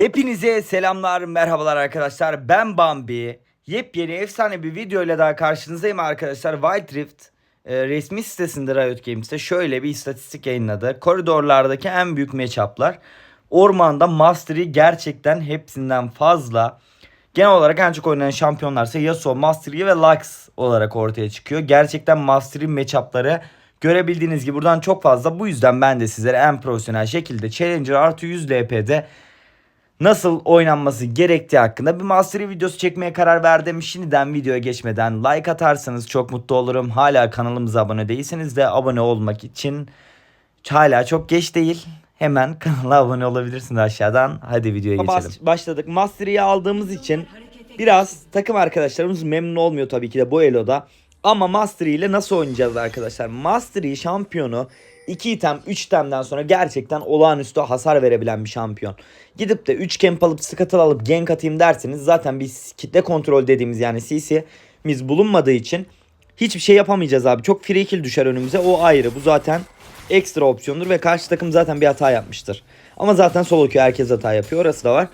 Hepinize selamlar, merhabalar arkadaşlar. Ben Bambi. Yepyeni efsane bir video ile daha karşınızdayım arkadaşlar. Wild Rift e, resmi sitesinde Riot Games'te şöyle bir istatistik yayınladı. Koridorlardaki en büyük matchup'lar. Ormanda Mastery gerçekten hepsinden fazla. Genel olarak en çok oynanan şampiyonlarsa Yasuo, Mastery ve Lux olarak ortaya çıkıyor. Gerçekten Mastery matchup'ları görebildiğiniz gibi buradan çok fazla. Bu yüzden ben de sizlere en profesyonel şekilde Challenger artı 100 LP'de nasıl oynanması gerektiği hakkında bir mastery videosu çekmeye karar verdim. Şimdiden videoya geçmeden like atarsanız çok mutlu olurum. Hala kanalımıza abone değilseniz de abone olmak için hala çok geç değil. Hemen kanala abone olabilirsiniz aşağıdan. Hadi videoya geçelim. başladık. Mastery'i aldığımız için biraz takım arkadaşlarımız memnun olmuyor tabii ki de bu Elo'da. Ama Mastery ile nasıl oynayacağız arkadaşlar? Mastery şampiyonu 2 item 3 itemden sonra gerçekten olağanüstü hasar verebilen bir şampiyon. Gidip de 3 camp alıp scuttle alıp gank atayım derseniz zaten biz kitle kontrol dediğimiz yani CC'miz bulunmadığı için hiçbir şey yapamayacağız abi. Çok free kill düşer önümüze o ayrı. Bu zaten ekstra opsiyondur ve karşı takım zaten bir hata yapmıştır. Ama zaten solo queue herkes hata yapıyor orası da var.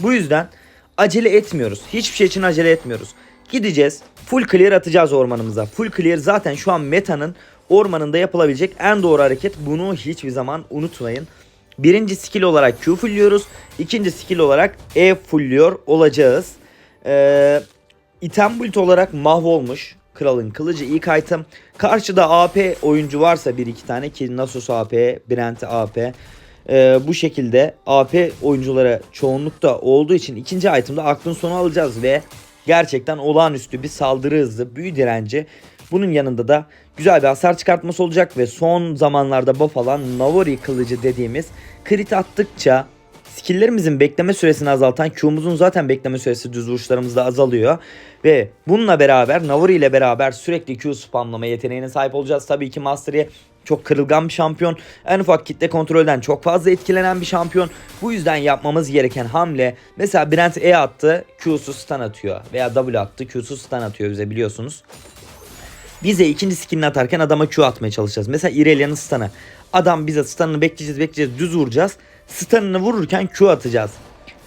Bu yüzden acele etmiyoruz. Hiçbir şey için acele etmiyoruz. Gideceğiz full clear atacağız ormanımıza. Full clear zaten şu an metanın ormanında yapılabilecek en doğru hareket. Bunu hiçbir zaman unutmayın. Birinci skill olarak Q fullliyoruz. İkinci skill olarak E fullliyor olacağız. Ee, item build olarak mahvolmuş. Kralın kılıcı ilk item. Karşıda AP oyuncu varsa bir iki tane ki Nasus AP, Brent AP. Ee, bu şekilde AP oyunculara çoğunlukta olduğu için ikinci itemda aklın sonu alacağız ve gerçekten olağanüstü bir saldırı hızı, büyü direnci. Bunun yanında da güzel bir hasar çıkartması olacak ve son zamanlarda buff alan Navori kılıcı dediğimiz crit attıkça skilllerimizin bekleme süresini azaltan Q'muzun zaten bekleme süresi düz vuruşlarımızda azalıyor. Ve bununla beraber Navori ile beraber sürekli Q spamlama yeteneğine sahip olacağız. Tabii ki Mastery çok kırılgan bir şampiyon. En ufak kitle kontrolden çok fazla etkilenen bir şampiyon. Bu yüzden yapmamız gereken hamle mesela Brent E attı Q'su stun atıyor. Veya W attı Q'su stun atıyor bize biliyorsunuz. Bize ikinci skillini atarken adama Q atmaya çalışacağız. Mesela Irelia'nın stun'ı. Adam bize stun'ını bekleyeceğiz bekleyeceğiz düz vuracağız. Stun'ını vururken Q atacağız.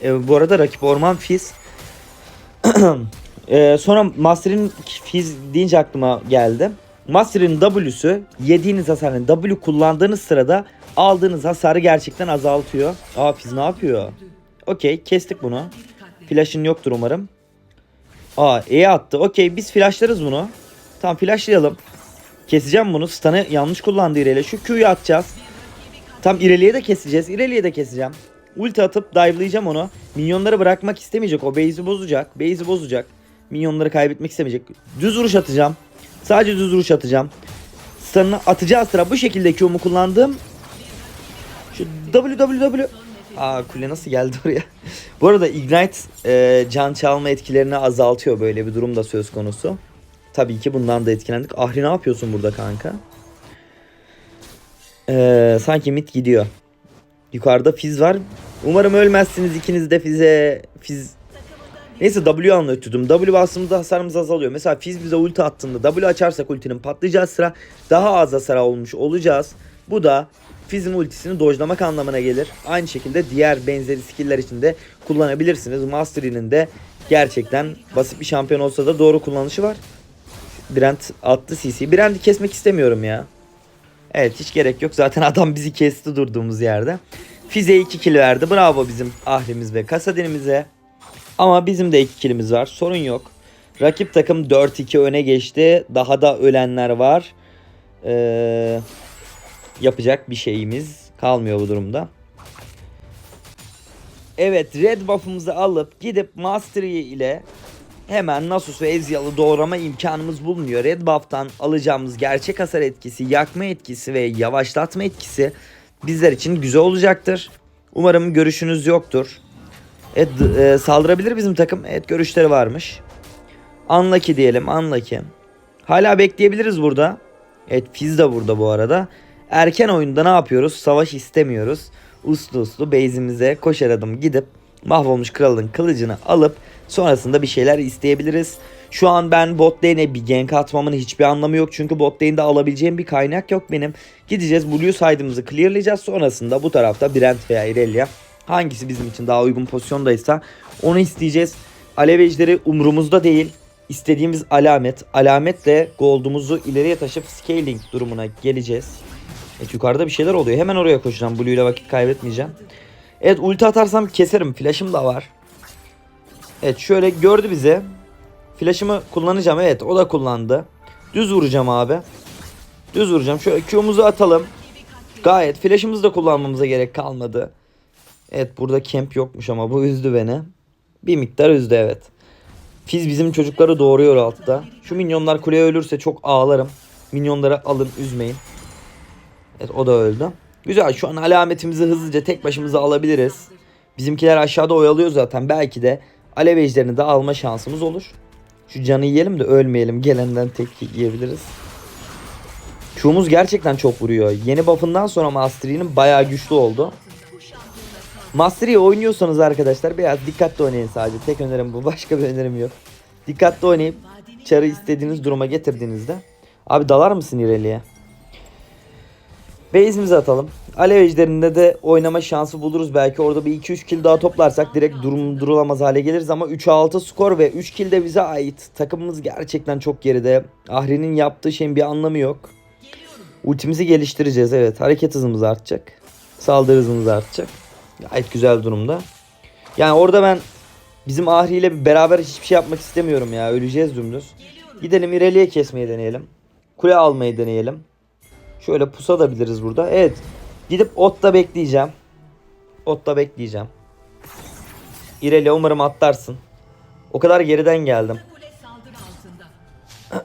E, bu arada rakip Orman Fizz. e, sonra Master'in Fizz deyince aklıma geldi. Master'in W'su yediğiniz hasarın W kullandığınız sırada aldığınız hasarı gerçekten azaltıyor. Aa Fizz ne yapıyor? Okey kestik bunu. Flash'ın yoktur umarım. Aa E attı. Okey biz flashlarız bunu. Tamam flashlayalım. Keseceğim bunu. Stun'ı yanlış kullandı İrelia. Şu Q'yu atacağız. Tam İrelia'yı de keseceğiz. İrelia'yı da keseceğim. Ulti atıp dive'layacağım onu. Minyonları bırakmak istemeyecek. O base'i bozacak. Base'i bozacak. Minyonları kaybetmek istemeyecek. Düz vuruş atacağım. Sadece düz vuruş atacağım. Stun'ını atacağı sıra bu şekilde Q'mu kullandım. Şu WWW Aa kule nasıl geldi oraya? Bu arada Ignite e, can çalma etkilerini azaltıyor böyle bir durum da söz konusu. Tabii ki bundan da etkilendik. Ahri ne yapıyorsun burada kanka? Ee, sanki mid gidiyor. Yukarıda Fiz var. Umarım ölmezsiniz ikiniz de Fiz'e. Fiz Neyse W anlatıyordum. W bastığımızda hasarımız azalıyor. Mesela Fizz bize ulti attığında W açarsak ultinin patlayacağı sıra daha az hasar olmuş olacağız. Bu da Fizz'in ultisini dojlamak anlamına gelir. Aynı şekilde diğer benzeri skill'ler için de kullanabilirsiniz. Mastery'nin de gerçekten basit bir şampiyon olsa da doğru kullanışı var. Brent attı CC. Brent'i kesmek istemiyorum ya. Evet hiç gerek yok. Zaten adam bizi kesti durduğumuz yerde. Fize 2 kill verdi. Bravo bizim ahlimiz ve kasadinimize. Ama bizim de 2 killimiz var. Sorun yok. Rakip takım 4-2 öne geçti. Daha da ölenler var. Ee, yapacak bir şeyimiz kalmıyor bu durumda. Evet red buff'ımızı alıp gidip Mastery ile hemen Nasus ve Ezreal'ı doğrama imkanımız bulunuyor. Red buff'tan alacağımız gerçek hasar etkisi, yakma etkisi ve yavaşlatma etkisi bizler için güzel olacaktır. Umarım görüşünüz yoktur. Evet e, saldırabilir bizim takım. Evet görüşleri varmış. Unlucky diyelim unlucky. Hala bekleyebiliriz burada. Evet Fizz de burada bu arada. Erken oyunda ne yapıyoruz? Savaş istemiyoruz. Uslu uslu base'imize koşar adım gidip mahvolmuş kralın kılıcını alıp sonrasında bir şeyler isteyebiliriz. Şu an ben bot lane'e bir gank atmamın hiçbir anlamı yok. Çünkü bot lane'de alabileceğim bir kaynak yok benim. Gideceğiz Blue side'ımızı clearlayacağız. Sonrasında bu tarafta Brent veya Irelia Hangisi bizim için daha uygun pozisyondaysa onu isteyeceğiz. Alev umurumuzda değil. İstediğimiz alamet. Alametle gold'umuzu ileriye taşıp scaling durumuna geleceğiz. Evet yukarıda bir şeyler oluyor. Hemen oraya koşacağım. Blue ile vakit kaybetmeyeceğim. Evet ulti atarsam keserim. Flash'ım da var. Evet şöyle gördü bize. Flash'ımı kullanacağım. Evet o da kullandı. Düz vuracağım abi. Düz vuracağım. Şöyle Q'muzu atalım. Gayet flash'ımızı da kullanmamıza gerek kalmadı. Evet burada camp yokmuş ama bu üzdü beni. Bir miktar üzdü evet. Fiz bizim çocukları doğuruyor altta. Şu minyonlar kuleye ölürse çok ağlarım. Minyonları alın üzmeyin. Evet o da öldü. Güzel şu an alametimizi hızlıca tek başımıza alabiliriz. Bizimkiler aşağıda oyalıyor zaten. Belki de alev ejderini de alma şansımız olur. Şu canı yiyelim de ölmeyelim. Gelenden tek yiyebiliriz. Q'muz gerçekten çok vuruyor. Yeni buff'ından sonra Mastery'nin bayağı güçlü oldu. Mastery'i oynuyorsanız arkadaşlar biraz dikkatli oynayın sadece. Tek önerim bu. Başka bir önerim yok. Dikkatli oynayıp çarı istediğiniz duruma getirdiğinizde. Abi dalar mısın İreli'ye? Base'imizi atalım. Alev ejderinde de oynama şansı buluruz belki. Orada bir 2-3 kill daha toplarsak direkt durum durulamaz hale geliriz ama 3'e 6 skor ve 3 kill de bize ait. Takımımız gerçekten çok geride. Ahri'nin yaptığı şeyin bir anlamı yok. Ultimizi geliştireceğiz evet. Hareket hızımız artacak. Saldırı hızımız artacak. Gayet güzel durumda. Yani orada ben bizim Ahri ile beraber hiçbir şey yapmak istemiyorum ya. Öleceğiz dümdüz. Gidelim İreli'ye kesmeyi deneyelim. Kule almayı deneyelim. Şöyle pusabiliriz burada. Evet. Gidip otta bekleyeceğim. Otta bekleyeceğim. İreli umarım atlarsın. O kadar geriden geldim.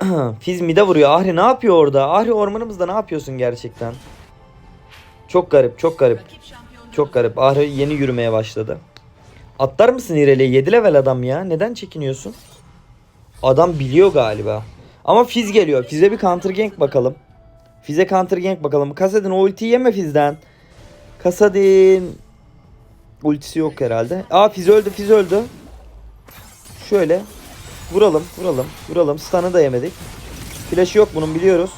Fiz mide vuruyor. Ahri ne yapıyor orada? Ahri ormanımızda ne yapıyorsun gerçekten? Çok garip, çok garip. Çok garip. Ahri yeni yürümeye başladı. Atlar mısın İreli'ye? 7 level adam ya. Neden çekiniyorsun? Adam biliyor galiba. Ama Fiz geliyor. Fiz'e bir counter gank bakalım. Fiz'e counter gank bakalım. Kasadin o ultiyi yeme Fiz'den. Kasadin. Ultisi yok herhalde. Aa Fiz öldü Fiz öldü. Şöyle. Vuralım vuralım vuralım. Stun'ı da yemedik. Flash'ı yok bunun biliyoruz.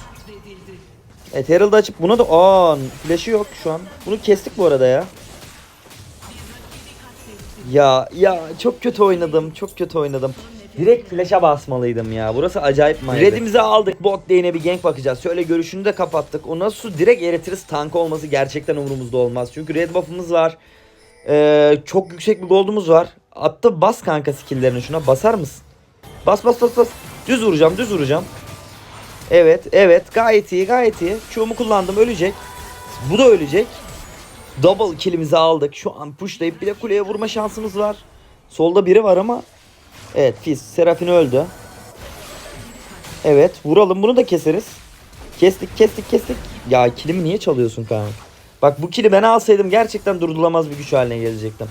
Evet Herald'ı açıp buna da aa flash'ı yok şu an. Bunu kestik bu arada ya. Ya ya çok kötü oynadım. Çok kötü oynadım. Direkt flash'a basmalıydım ya. Burası acayip manyak. Red'imizi aldık. Bot lane'e bir gank bakacağız. Şöyle görüşünü de kapattık. O nasıl direkt eritiriz tank olması gerçekten umurumuzda olmaz. Çünkü red buff'ımız var. Ee, çok yüksek bir gold'umuz var. Attı bas kanka skill'lerini şuna. Basar mısın? Bas bas bas bas. Düz vuracağım düz vuracağım. Evet evet gayet iyi gayet iyi. Q'mu kullandım ölecek. Bu da ölecek. Double kill'imizi aldık. Şu an pushlayıp bir de kuleye vurma şansımız var. Solda biri var ama. Evet Fizz. Serafin öldü. Evet vuralım bunu da keseriz. Kestik kestik kestik. Ya kilimi niye çalıyorsun kanka? Bak bu kili ben alsaydım gerçekten durdurulamaz bir güç haline gelecektim.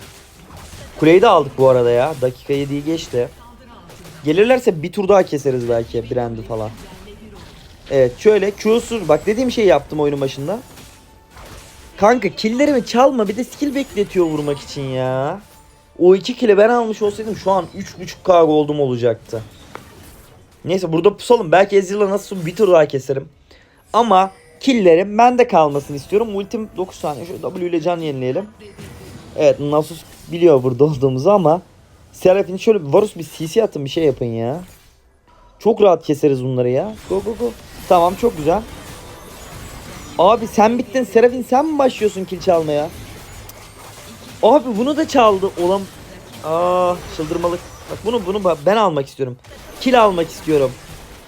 Kuleyi de aldık bu arada ya. Dakika 7'yi geçti. Gelirlerse bir tur daha keseriz belki Brand'i falan. Evet şöyle Q'suz bak dediğim şeyi yaptım oyunun başında. Kanka killlerimi çalma bir de skill bekletiyor vurmak için ya. O iki kill'i ben almış olsaydım şu an 3.5k gold'um olacaktı. Neyse burada pusalım. Belki Ezreal'la nasıl bir tur daha keserim. Ama killerim bende kalmasını istiyorum. Ultim 9 saniye. Şöyle W ile can yenileyelim. Evet Nasus biliyor burada olduğumuzu ama Seraphine şöyle Varus bir CC atın bir şey yapın ya. Çok rahat keseriz bunları ya. Go go go. Tamam çok güzel. Abi sen bittin Seraphine sen mi başlıyorsun kill çalmaya? Abi bunu da çaldı. Olan Aa çıldırmalık. Bak bunu bunu ben almak istiyorum. Kill almak istiyorum.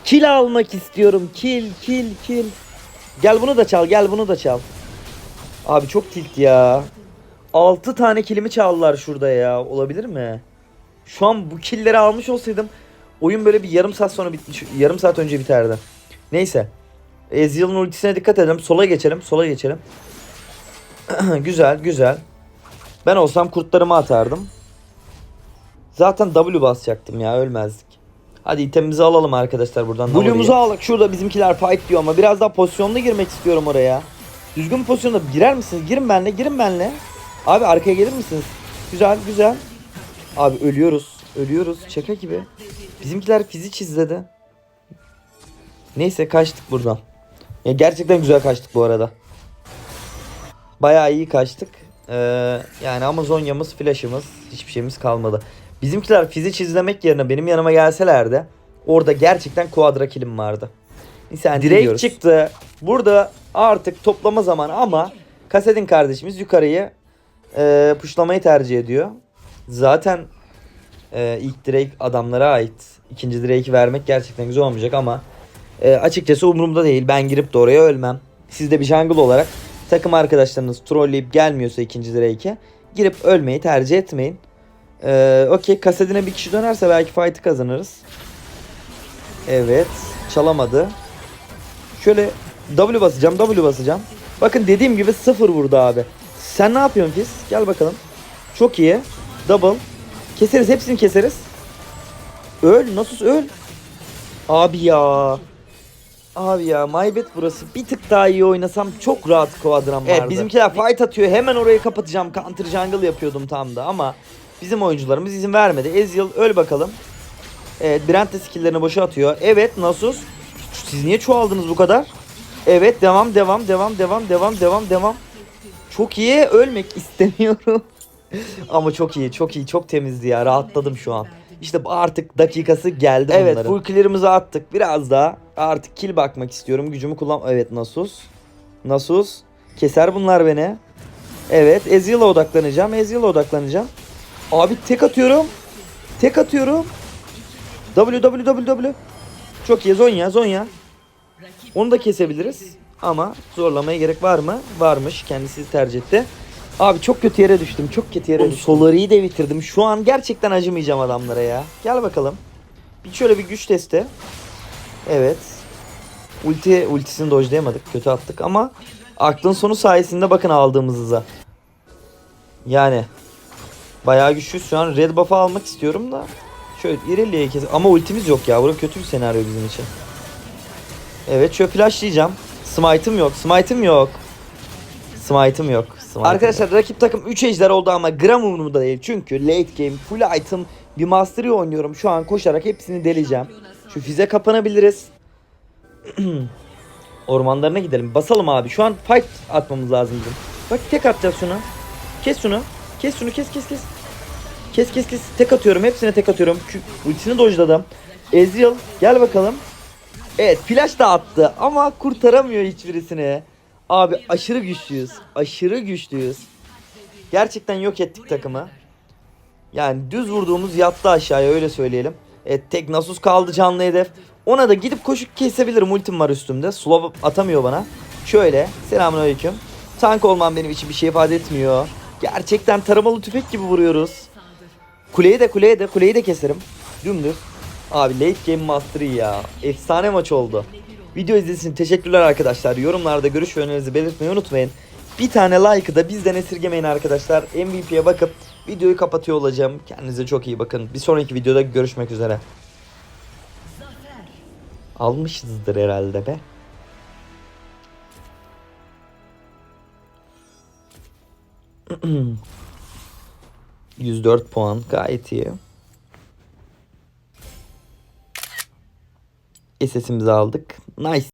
Kill almak istiyorum. Kill kill kill. Gel bunu da çal. Gel bunu da çal. Abi çok tilt ya. 6 tane killimi çaldılar şurada ya. Olabilir mi? Şu an bu killleri almış olsaydım oyun böyle bir yarım saat sonra bitmiş. Yarım saat önce biterdi. Neyse. Ezreal'ın ultisine dikkat edelim. Sola geçelim. Sola geçelim. güzel güzel. Ben olsam kurtlarımı atardım. Zaten W basacaktım ya ölmezdik. Hadi itemimizi alalım arkadaşlar buradan. Blue'umuzu aldık. Şurada bizimkiler fight diyor ama biraz daha pozisyonlu girmek istiyorum oraya. Düzgün pozisyonda girer misiniz? Girin benle, girin benle. Abi arkaya gelir misiniz? Güzel, güzel. Abi ölüyoruz. Ölüyoruz. Şaka gibi. Bizimkiler fizi çizledi. Neyse kaçtık buradan. Ya gerçekten güzel kaçtık bu arada. Bayağı iyi kaçtık. Ee, yani Amazonya'mız, flash'ımız hiçbir şeyimiz kalmadı. Bizimkiler fizi çizlemek yerine benim yanıma gelselerdi orada gerçekten quadra killim vardı. Neyse direkt çıktı. Burada artık toplama zamanı ama Kasedin kardeşimiz yukarıyı e, puşlamayı tercih ediyor. Zaten e, ilk direkt adamlara ait. İkinci direği vermek gerçekten güzel olmayacak ama e, açıkçası umurumda değil. Ben girip de oraya ölmem. Siz de bir jungle olarak takım arkadaşlarınız trolleyip gelmiyorsa ikinci direğe girip ölmeyi tercih etmeyin. E, Okey kasetine bir kişi dönerse belki fight'ı kazanırız. Evet çalamadı. Şöyle W basacağım W basacağım. Bakın dediğim gibi sıfır vurdu abi. Sen ne yapıyorsun Fizz? Gel bakalım. Çok iyi. Double. Keseriz hepsini keseriz. Öl. Nasıl öl? Abi ya. Abi ya maybet burası. Bir tık daha iyi oynasam çok rahat quadram vardı. Evet bizimkiler fight atıyor. Hemen orayı kapatacağım. Counter jungle yapıyordum tam da ama bizim oyuncularımız izin vermedi. Ezreal öl bakalım. Evet Brent de skilllerini boşa atıyor. Evet Nasus. Siz niye çoğaldınız bu kadar? Evet devam devam devam devam devam devam devam. Çok iyi ölmek istemiyorum. Ama çok iyi çok iyi çok temizdi ya rahatladım şu an. İşte artık dakikası geldi evet, bunların. Evet full clear'ımızı attık biraz daha artık kill bakmak istiyorum gücümü kullan... Evet Nasus. Nasus. Keser bunlar beni. Evet Ezreal'a odaklanacağım Ezreal'a odaklanacağım. Abi tek atıyorum. Tek atıyorum. W W W W. Çok iyi Zonya Zonya. Onu da kesebiliriz. Ama zorlamaya gerek var mı? Varmış. Kendisi tercih etti. Abi çok kötü yere düştüm. Çok kötü yere düştüm. Solari'yi de bitirdim. Şu an gerçekten acımayacağım adamlara ya. Gel bakalım. Bir şöyle bir güç testi. Evet. Ulti ultisini dojlayamadık. Kötü attık ama aklın sonu sayesinde bakın aldığımız hıza. Yani bayağı güçlüyüz şu an. Red buff'ı almak istiyorum da şöyle Irelia'yı kes. Ama ultimiz yok ya. Burası kötü bir senaryo bizim için. Evet şöyle flashlayacağım. Smite'ım yok. Smite'ım yok. Smite'ım yok. Smite'ım Arkadaşlar yok. rakip takım 3 ejder oldu ama gram umurumda değil. Çünkü late game full item bir mastery oynuyorum. Şu an koşarak hepsini deleceğim. Şu fize kapanabiliriz. Ormanlarına gidelim. Basalım abi. Şu an fight atmamız lazım bizim. Bak tek atacağız şunu. Kes şunu. Kes şunu kes kes kes. Kes kes kes. Tek atıyorum. Hepsine tek atıyorum. Ultisini dojladım. Ezreal gel bakalım. Evet flash da attı ama kurtaramıyor hiçbirisini. Abi aşırı güçlüyüz. Aşırı güçlüyüz. Gerçekten yok ettik takımı. Yani düz vurduğumuz yattı aşağıya öyle söyleyelim. Evet tek Nasus kaldı canlı hedef. Ona da gidip koşup kesebilirim ultim var üstümde. Slow atamıyor bana. Şöyle selamünaleyküm. Tank olmam benim için bir şey ifade etmiyor. Gerçekten taramalı tüfek gibi vuruyoruz. Kuleyi de kuleyi de kuleyi de keserim. Dümdüz. Abi late game mastery ya. Efsane maç oldu. Video izlediğiniz için teşekkürler arkadaşlar. Yorumlarda görüş ve önerinizi belirtmeyi unutmayın. Bir tane like'ı da bizden esirgemeyin arkadaşlar. MVP'ye bakıp videoyu kapatıyor olacağım. Kendinize çok iyi bakın. Bir sonraki videoda görüşmek üzere. Almışızdır herhalde be. ...104 puan gayet iyi. SS'imizi aldık. Nice.